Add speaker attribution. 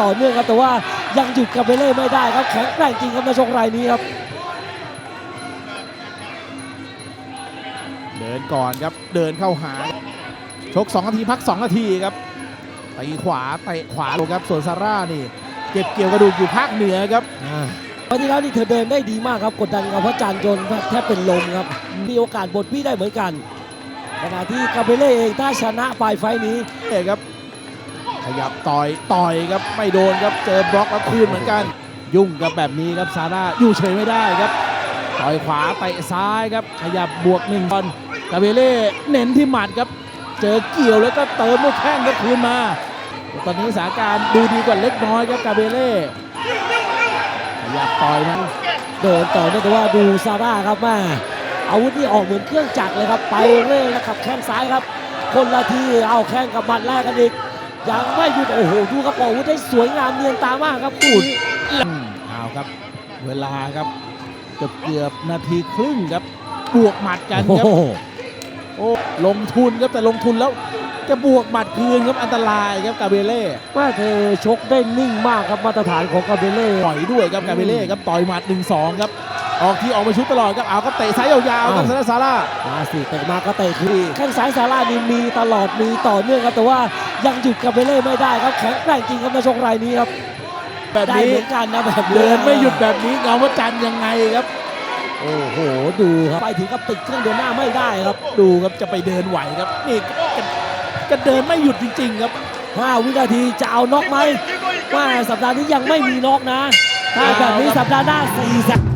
Speaker 1: ต่อเนื่องครับ แต่ว่ายังหยุดกาเบเล่ไม่ได้ครับแข็งแกร่งจริงครับนักชกรายนี้ครับ
Speaker 2: เดินก่อนครับเดินเข้าหา ชก 2 นาทีพัก 2 นาทีครับตีขวาเตะขวาลงครับส่วนซาร่านี่ เก็บเกี่ยวกระดูกอยู่ภาคเหนือครับ
Speaker 1: วันที่แล้วนี่เธอเดินได้ดีมากครับกดดันกับพระจันทร์จนแทบเป็นลมครับ มีโอกาสบดพี่ได้เหมือนกันขณะที่กาเบเล่เองถ้าชนะปลายไฟล์นี้
Speaker 2: เอกครับ ขยับต่อยต่อยครับไม่โดนครับเจอบล็อกแล้วคืนเหมือนกัน ยุ่งกับแบบนี้ครับซาร่าอยู่เฉยไม่ได้ครับต่อยขวาเตะซ้ายครับขยับบวกหนึ่งบอลกาเบเล่เน้นที่หมัดครับ เจอเกี่ยวแล้วก็เติมด้วยแข้งครับคืนมา ตอนนี้สถานการณ์ดูดีกว่าเล็กน้อยครับกาเบเล่ขยับต่อยมา
Speaker 1: เดินต่อเนื่องแต่ว่าดูซาร่าครับแม่อาวุธนี่ออกเหมือนเครื่องจักรเลยครับไปเรื่อยแล้วกับแข้งซ้ายครับ คนละทีเอาแข้งกับหมัดแรกกันอีก ยังไม่หยุดโอ้โหดูครับออกอาวุธได้สวยงามเนียนตามากครับคุณ
Speaker 2: อืมเอาครับ เวลาครับเกือบเกือบนาทีครึ่งครับบวกหมัดกัน
Speaker 1: โอ้
Speaker 2: ครับ
Speaker 1: โห
Speaker 2: โอ้ลงทุนครับแต่ลงทุนแล้วจะบวกหมัดคืนครับอันตรายครับกาเบเล่
Speaker 1: ว่าเธอชกได้นิ่งมากครับมาตรฐานของกาเบเล่
Speaker 2: ต่อยด้วยครับกาเบเล่ครับต่อยหมัด1นสองครับ ออกที่ออกมาชุดตลอดครับเอาก็เตะซ้ายยาวๆครับซาร่าซาร่า
Speaker 1: มาสิเตะมาก็เตะคืนแข้งซ้ายซาร่านี่มีตลอดมีต่อเนื่องครับแต่ว่ายังหยุดกาเบเล่ไม่ได้ครับแข็งแกร่งจริงครับนักชกรายนี้ครับ
Speaker 2: แบบ
Speaker 1: ได้
Speaker 2: นี้
Speaker 1: เหมือนกันนะแบบ
Speaker 2: เดินไม่หยุดแบบนี้เงาวัจันทร์ยังไงครับ
Speaker 1: โอ้โหดูครับไปถึงกับติดเครื่องเดินหน้าไม่ได้ครับ
Speaker 2: ดูครับจะไปเดินไหวครับนี่ก็ก็เดินไม่หยุดจริง ๆ ครับ
Speaker 1: 5วินาทีจะเอาน็อกไหมว่าสัปดาห์นี้ยังไม่มีน็อกนะ ถ้าแบบนี้สัปดาห์หน้า4แสน
Speaker 2: Red Corner